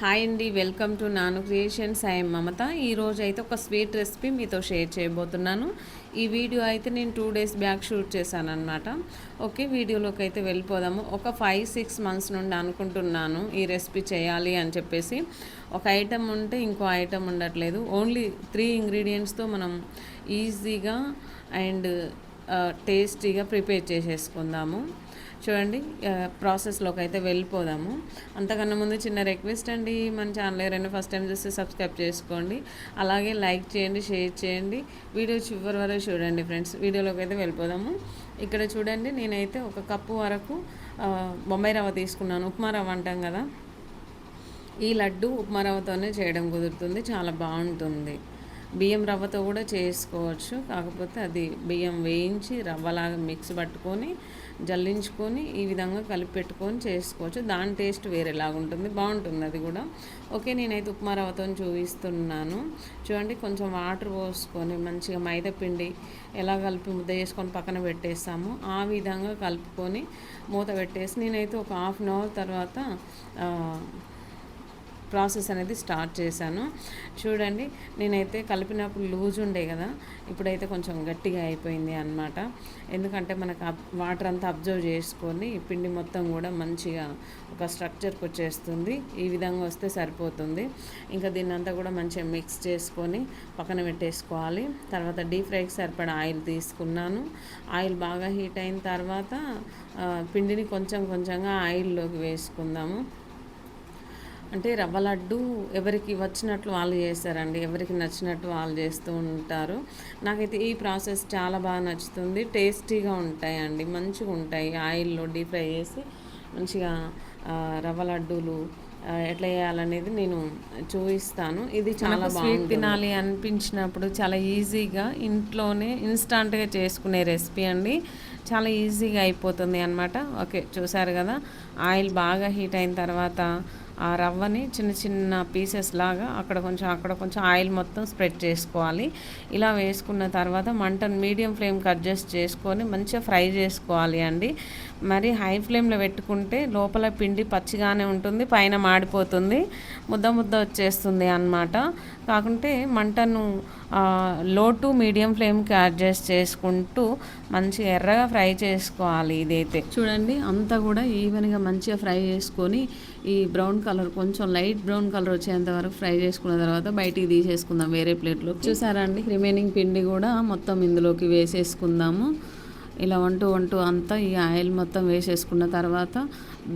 Hi అండి welcome to Nanu creations. I'm Mamata. ఈరోజు అయితే ఒక స్వీట్ రెసిపీ మీతో షేర్ చేయబోతున్నాను. ఈ వీడియో అయితే నేను టూ డేస్ బ్యాక్ షూట్ చేశాను అనమాట ఓకే వీడియోలోకి అయితే వెళ్ళిపోదాము. ఒక ఫైవ్ సిక్స్ మంత్స్ నుండి అనుకుంటున్నాను ఈ రెసిపీ చేయాలి అని చెప్పేసి. ఒక ఐటెం ఉంటే ఇంకో ఐటెం ఉండట్లేదు. ఓన్లీ త్రీ ఇంగ్రీడియంట్స్తో మనం ఈజీగా అండ్ టేస్టీగా ప్రిపేర్ చేసేసుకుందాము. చూడండి ప్రాసెస్లోకి అయితే వెళ్ళిపోదాము. అంతకన్నా ముందు చిన్న రిక్వెస్ట్ అండి మన ఛానల్ ఎవరైనా ఫస్ట్ టైం చూస్తే సబ్స్క్రైబ్ చేసుకోండి. అలాగే లైక్ చేయండి షేర్ చేయండి. వీడియో చివరి వరకు చూడండి ఫ్రెండ్స్ వీడియోలోకి అయితే వెళ్ళిపోదాము. ఇక్కడ చూడండి నేనైతే ఒక కప్పు వరకు బొంబాయి రవ్వ తీసుకున్నాను. ఉప్మా రవ్వ అంటాం కదా. ఈ లడ్డు ఉప్మా రవ్వతోనే చేయడం కుదురుతుంది. చాలా బాగుంటుంది. బియ్యం రవ్వతో కూడా చేసుకోవచ్చు. కాకపోతే అది బియ్యం వేయించి రవ్వలాగా మిక్స్ పట్టుకొని జల్లించుకొని ఈ విధంగా కలిపి పెట్టుకొని చేసుకోవచ్చు. దాని టేస్ట్ వేరేలాగా ఉంటుంది. బాగుంటుంది అది కూడా. ఓకే నేనైతే ఉప్మా రవ్వతో చూపిస్తున్నాను. చూడండి కొంచెం వాటర్ పోసుకొని మంచిగా మైదా పిండి ఎలా కలిపి ముద్ద చేసుకొని పక్కన పెట్టేస్తాము. ఆ విధంగా కలుపుకొని మూత పెట్టేసి నేనైతే ఒక హాఫ్ అన్ అవర్ తర్వాత ప్రాసెస్ అనేది స్టార్ట్ చేశాను. చూడండి నేనైతే కలిపినప్పుడు లూజ్ ఉండే కదా ఇప్పుడైతే కొంచెం గట్టిగా అయిపోయింది అనమాట ఎందుకంటే మనకు వాటర్ అంతా అబ్జర్వ్ చేసుకొని పిండి మొత్తం కూడా మంచిగా ఒక స్ట్రక్చర్కి వచ్చేస్తుంది. ఈ విధంగా వస్తే సరిపోతుంది. ఇంకా దీన్ని అంతా కూడా మంచిగా మిక్స్ చేసుకొని పక్కన పెట్టేసుకోవాలి. తర్వాత డీప్ ఫ్రైకి సరిపడా ఆయిల్ తీసుకున్నాను. ఆయిల్ బాగా హీట్ అయిన తర్వాత పిండిని కొంచెం కొంచెంగా ఆయిల్లోకి వేసుకుందాము. అంటే రవ్వ లడ్డు ఎవరికి వచ్చినట్లు వాళ్ళు చేస్తారండి. ఎవరికి నచ్చినట్టు వాళ్ళు చేస్తూ ఉంటారు. నాకైతే ఈ ప్రాసెస్ చాలా బాగా నచ్చుతుంది. టేస్టీగా ఉంటాయండి. మంచిగా ఉంటాయి. ఆయిల్లో డీప్ ఫ్రై చేసి మంచిగా రవ్వ లడ్డూలు ఎట్లా చేయాలనేది నేను చూపిస్తాను. ఇది చాలా స్వీట్ తినాలి అనిపించినప్పుడు చాలా ఈజీగా ఇంట్లోనే ఇన్స్టాంట్గా చేసుకునే రెసిపీ అండి. చాలా ఈజీగా అయిపోతుంది అనమాట ఓకే చూసారు కదా? ఆయిల్ బాగా హీట్ అయిన తర్వాత ఆ రవ్వని చిన్న చిన్న పీసెస్ లాగా అక్కడ కొంచెం అక్కడ కొంచెం ఆయిల్ మొత్తం స్ప్రెడ్ చేసుకోవాలి. ఇలా వేసుకున్న తర్వాత మంటను మీడియం ఫ్లేమ్కి అడ్జస్ట్ చేసుకొని మంచిగా ఫ్రై చేసుకోవాలి అండి. మరి హై ఫ్లేమ్లో పెట్టుకుంటే లోపల పిండి పచ్చిగానే ఉంటుంది పైన మాడిపోతుంది ముద్ద ముద్ద వచ్చేస్తుంది అన్నమాట. కాకుంటే మంటను లో టు మీడియం ఫ్లేమ్కి అడ్జస్ట్ చేసుకుంటూ మంచిగా ఎర్రగా ఫ్రై చేసుకోవాలి ఇదైతే. చూడండి అంతా కూడా ఈవెన్గా మంచిగా ఫ్రై చేసుకొని ఈ బ్రౌన్ కలర్ కొంచెం లైట్ బ్రౌన్ కలర్ వచ్చేంత వరకు ఫ్రై చేసుకున్న తర్వాత బయటికి తీసేసుకుందాం వేరే ప్లేట్లో చూసారా అండి? రిమైనింగ్ పిండి కూడా మొత్తం ఇందులోకి వేసేసుకుందాము. ఇలా వంటూ వంటూ అంతా ఈ ఆయిల్ మొత్తం వేసేసుకున్న తర్వాత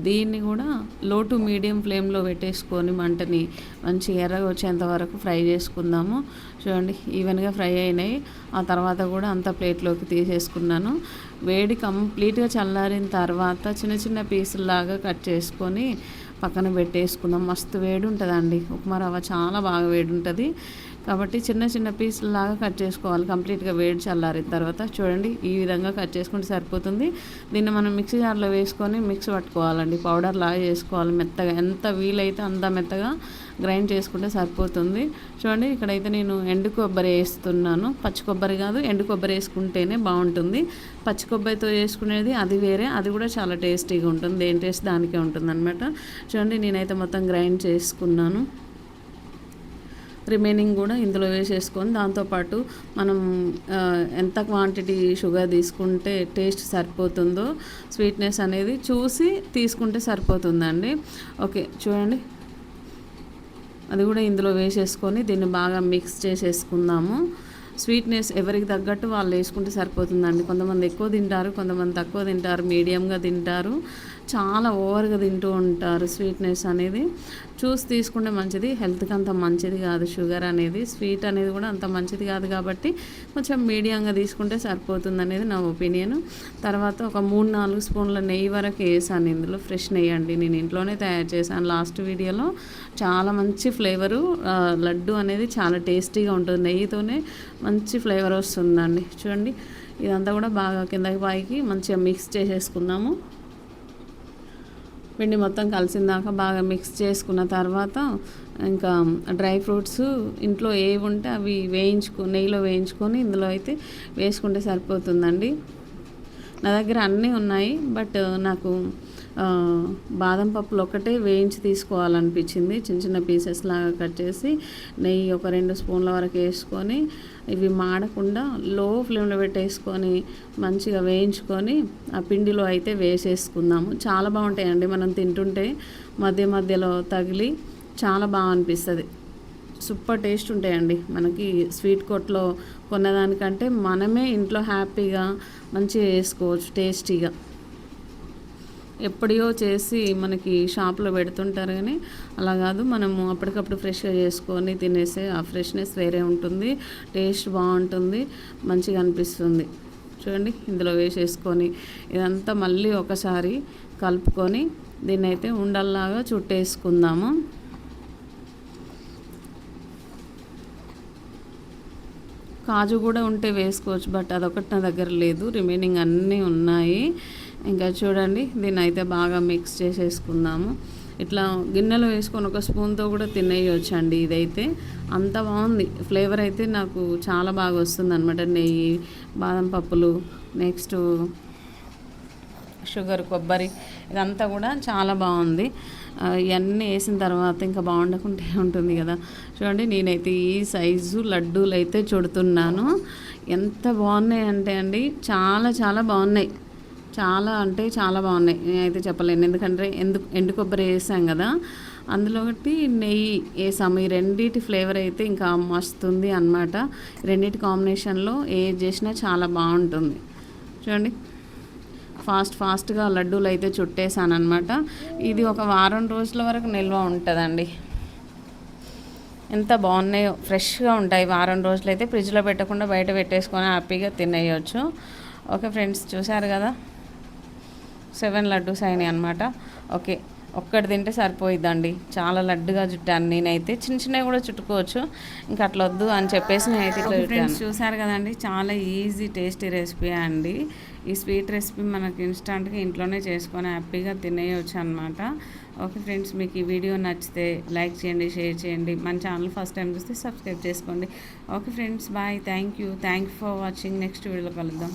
దీన్ని కూడా లో టు మీడియం ఫ్లేమ్లో పెట్టేసుకొని మంటని మంచి ఎర్రగా వచ్చేంత వరకు ఫ్రై చేసుకుందాము. చూడండి ఈవెన్గా ఫ్రై అయినాయి. ఆ తర్వాత కూడా అంత ప్లేట్లోకి తీసేసుకున్నాను. వేడి కంప్లీట్గా చల్లారిన తర్వాత చిన్న చిన్న పీసుల్లాగా కట్ చేసుకొని పక్కన పెట్టేసుకుందాం. మస్తు వేడి ఉంటుందండి ఉప్మా రవ్వ చాలా బాగా వేడి ఉంటుంది కాబట్టి చిన్న చిన్న పీసులాగా కట్ చేసుకోవాలి. కంప్లీట్గా వేడి చల్లారిన తర్వాత చూడండి ఈ విధంగా కట్ చేసుకుంటే సరిపోతుంది. దీన్ని మనం మిక్సీ జార్లో వేసుకొని మిక్స్ పట్టుకోవాలండి. పౌడర్ లాగా చేసుకోవాలి మెత్తగా. ఎంత వీలైతే అంత మెత్తగా గ్రైండ్ చేసుకుంటే సరిపోతుంది. చూడండి ఇక్కడైతే నేను ఎండు కొబ్బరి వేస్తున్నాను. పచ్చి కొబ్బరి కాదు ఎండు కొబ్బరి వేసుకుంటేనే బాగుంటుంది. పచ్చి కొబ్బరితో చేసుకునేది అది వేరే అది కూడా చాలా టేస్టీగా ఉంటుంది. దేని టేస్ట్ దానికే ఉంటుంది అనమాట చూడండి నేనైతే మొత్తం గ్రైండ్ చేసుకున్నాను. రిమైనింగ్ కూడా ఇందులో వేసేసుకొని దాంతోపాటు మనం ఎంత క్వాంటిటీ షుగర్ తీసుకుంటే టేస్ట్ సరిపోతుందో స్వీట్నెస్ అనేది చూసి తీసుకుంటే సరిపోతుందండి. ఓకే చూడండి. అది కూడా ఇందులో వేసేసుకొని దీన్ని బాగా మిక్స్ చేసేసుకుందాము. స్వీట్నెస్ ఎవరికి తగ్గట్టు వాళ్ళు వేసుకుంటే సరిపోతుందండి. కొంతమంది ఎక్కువ తింటారు కొంతమంది తక్కువ తింటారు మీడియంగా తింటారు. చాలా ఓవర్గా తింటూ ఉంటారు స్వీట్నెస్ అనేది. చూసి తీసుకుంటే మంచిది హెల్త్కి అంత మంచిది కాదు షుగర్ అనేది. స్వీట్ అనేది కూడా అంత మంచిది కాదు కాబట్టి కొంచెం మీడియంగా తీసుకుంటే సరిపోతుంది అనేది నా ఒపీనియన్. తర్వాత ఒక మూడు నాలుగు స్పూన్ల నెయ్యి వరకు వేసాను ఇందులో. ఫ్రెష్ నెయ్యి అండి. నేను ఇంట్లోనే తయారు చేశాను. లాస్ట్ వీడియోలో చాలా మంచి ఫ్లేవరు లడ్డు అనేది చాలా టేస్టీగా ఉంటుంది. నెయ్యితోనే మంచి ఫ్లేవర్ వస్తుందండి. చూడండి ఇదంతా కూడా బాగా కిందకి పైకి మంచిగా మిక్స్ చేసేసుకుందాము. పిండి మొత్తం కలిసిందాక బాగా మిక్స్ చేసుకున్న తర్వాత ఇంకా డ్రై ఫ్రూట్స్ ఇంట్లో ఏవి ఉంటే అవి వేయించుకు నెయ్యిలో వేయించుకొని ఇందులో అయితే వేసుకుంటే సరిపోతుందండి. నా దగ్గర అన్నీ ఉన్నాయి బట్ నాకు బాదం పప్పులు ఒకటే వేయించి తీసుకోవాలనిపించింది. చిన్న చిన్న పీసెస్ లాగా కట్ చేసి నెయ్యి ఒక రెండు స్పూన్ల వరకు వేసుకొని ఇవి మాడకుండా లో ఫ్లేమ్లో పెట్టేసుకొని మంచిగా వేయించుకొని ఆ పిండిలో అయితే వేసేసుకుందాము. చాలా బాగుంటాయండి మనం తింటుంటే మధ్య మధ్యలో తగిలి చాలా బాగా అనిపిస్తుంది. సూపర్ టేస్ట్ ఉంటాయండి. మనకి స్వీట్ కోట్లో కొన్నదానికంటే మనమే ఇంట్లో హ్యాపీగా మంచిగా చేసుకోవచ్చు టేస్టీగా. ఎప్పుడో చేసి మనకి షాప్లో పెడుతుంటారు కానీ అలా కాదు. మనము అప్పటికప్పుడు ఫ్రెష్గా చేసుకొని తినేసే ఆ ఫ్రెష్నెస్ వేరే ఉంటుంది. టేస్ట్ బాగుంటుంది మంచిగా అనిపిస్తుంది. చూడండి ఇందులో వేసేసుకొని ఇదంతా మళ్ళీ ఒకసారి కలుపుకొని దీన్నైతే ఉండల్లాగా చుట్టేసుకుందాము. కాజు కూడా ఉంటే వేసుకోవచ్చు బట్ అదొకటి నా దగ్గర లేదు. రిమైనింగ్ అన్నీ ఉన్నాయి. ఇంకా చూడండి దీన్ని అయితే బాగా మిక్స్ చేసేసుకుందాము. ఇట్లా గిన్నెలో వేసుకొని ఒక స్పూన్తో కూడా తినేయొచ్చు అండి ఇదైతే. అంత బాగుంది. ఫ్లేవర్ అయితే నాకు చాలా బాగా వస్తుంది అనమాట నెయ్యి బాదం పప్పులు నెక్స్ట్ షుగర్ కొబ్బరి ఇదంతా కూడా చాలా బాగుంది. ఇవన్నీ వేసిన తర్వాత ఇంకా బాగుండకుంటే ఉంటుంది కదా. చూడండి నేనైతే ఈ సైజు లడ్డూలు అయితే చుడుతున్నాను. ఎంత బాగున్నాయి అంటే అండి చాలా చాలా బాగున్నాయి. చాలా అంటే చాలా బాగున్నాయి. నేనైతే చెప్పలేను. ఎందుకంటే ఎందుకు ఎండు కొబ్బరి వేసాం కదా. అందులో ఒకటి నెయ్యి వేసాము. ఈ రెండింటి ఫ్లేవర్ అయితే ఇంకా మస్తుంది అనమాట రెండింటి కాంబినేషన్లో ఏది చేసినా చాలా బాగుంటుంది. చూడండి. ఫాస్ట్ ఫాస్ట్గా లడ్డూలు అయితే చుట్టేసాను అనమాట ఇది ఒక వారం రోజుల వరకు నిల్వ ఉంటుందండి. ఎంత బాగున్నాయో ఫ్రెష్గా ఉంటాయి వారం రోజులు అయితే ఫ్రిడ్జ్లో పెట్టకుండా బయట పెట్టేసుకొని హ్యాపీగా తినేయచ్చు. ఓకే ఫ్రెండ్స్ చూసారు కదా? సెవెన్ లడ్డూస్ అయినాయి అనమాట ఓకే ఒక్కటి తింటే సరిపోయిద్దండి. చాలా లడ్డుగా చుట్టాను నేనైతే. చిన్న చిన్నవి కూడా చుట్టుకోవచ్చు. ఇంకా అట్లా వద్దు అని చెప్పేసి నేనైతే ఫ్రెండ్స్ చూసారు కదండి? చాలా ఈజీ టేస్టీ రెసిపీ అండి. ఈ స్వీట్ రెసిపీ మనకి ఇన్స్టాంట్గా ఇంట్లోనే చేసుకొని హ్యాపీగా తినేయొచ్చు అనమాట ఓకే ఫ్రెండ్స్ మీకు ఈ వీడియో నచ్చితే లైక్ చేయండి షేర్ చేయండి. మన ఛానల్ ఫస్ట్ టైం చూస్తే సబ్స్క్రైబ్ చేసుకోండి. Okay friends bye. Thank you. Thank you for watching. Next వీడియోలో కలుద్దాం.